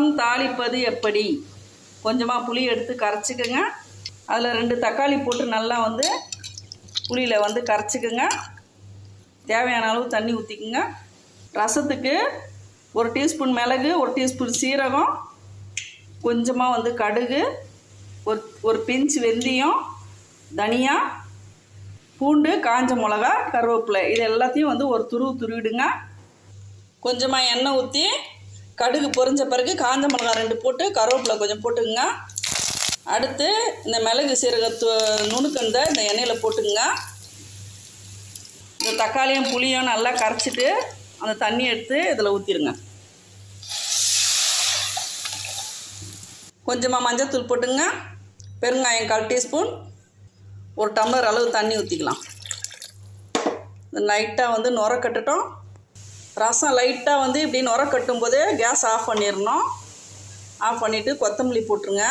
தாளிப்பது எப்படி? கொஞ்சமாக புளி எடுத்து கரைச்சிக்கோங்க. அதில் ரெண்டு தக்காளி போட்டு நல்லா வந்து புளியில் வந்து கரைச்சிக்கோங்க. தேவையான அளவு தண்ணி ஊற்றிக்குங்க ரசத்துக்கு ஒரு டீஸ்பூன் மிளகு ஒரு டீஸ்பூன் சீரகம் கொஞ்சமாக வந்து கடுகு ஒரு ஒரு பிஞ்சு வெந்தயம் தனியா பூண்டு காஞ்ச மிளகா கருவேப்பிலை. இது எல்லாத்தையும் வந்து ஒரு துருவு துருவிடுங்க. கொஞ்சமாக எண்ணெய் ஊற்றி கடுகு பொரிஞ்ச பிறகு காஞ்ச மிளகா ரெண்டு போட்டு கருவேப்பிலை கொஞ்சம் போட்டுக்குங்க. அடுத்து இந்த மிளகு சீரகத்து நுணுக்கந்த இந்த எண்ணெயில் போட்டுக்குங்க. இந்த தக்காளியும் புளியும் நல்லா கரைச்சிட்டு அந்த தண்ணி எடுத்து இதில் ஊற்றிடுங்க கொஞ்சமாக மஞ்சத்தூள் போட்டுங்க. பெருங்காயம் கால் டீஸ்பூன். ஒரு டம்ளர் அளவு தண்ணி ஊற்றிக்கலாம் லைட்டாக வந்து நுர கட்டட்டும். ரசம் லைட்டாக வந்து இப்படி நுர கட்டும்போது கேஸ் ஆஃப் பண்ணிடணும். ஆஃப் பண்ணிவிட்டு கொத்தமல்லி போட்டுருங்க.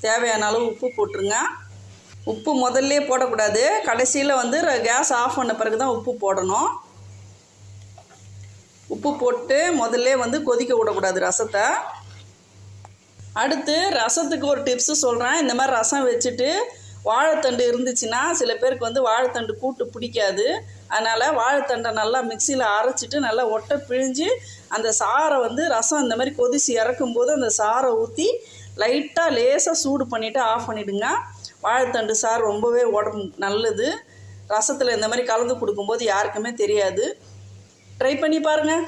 தேவையான அளவு உப்பு போட்டுருங்க. உப்பு முதல்ல போடக்கூடாது. கடைசியில் வந்து கேஸ் ஆஃப் பண்ண பிறகு தான் உப்பு போடணும். உப்பு போட்டு முதல்ல வந்து கொதிக்க விடக்கூடாது ரசத்தை. அடுத்து ரசத்துக்கு ஒரு டிப்ஸு சொல்கிறேன் இந்த மாதிரி ரசம் வச்சுட்டு வாழைத்தண்டு இருந்துச்சுன்னா சில பேருக்கு வந்து வாழைத்தண்டு கூட்டு பிடிக்காது. அதனால் வாழைத்தண்டை நல்லா மிக்சியில் அரைச்சிட்டு நல்லா ஒட்டை பிழிஞ்சு அந்த சாறை வந்து ரசம் இந்த மாதிரி கொதிச்சு இறக்கும்போது அந்த சாறை ஊற்றி லைட்டாக லேசாக சூடு பண்ணிவிட்டு ஆஃப் பண்ணிவிடுங்க வாழைத்தண்டு சாறு ரொம்பவே உடம்பு நல்லது. ரசத்தில் இந்த மாதிரி கலந்து கொடுக்கும்போது யாருக்குமே தெரியாது. ட்ரை பண்ணி பாருங்கள்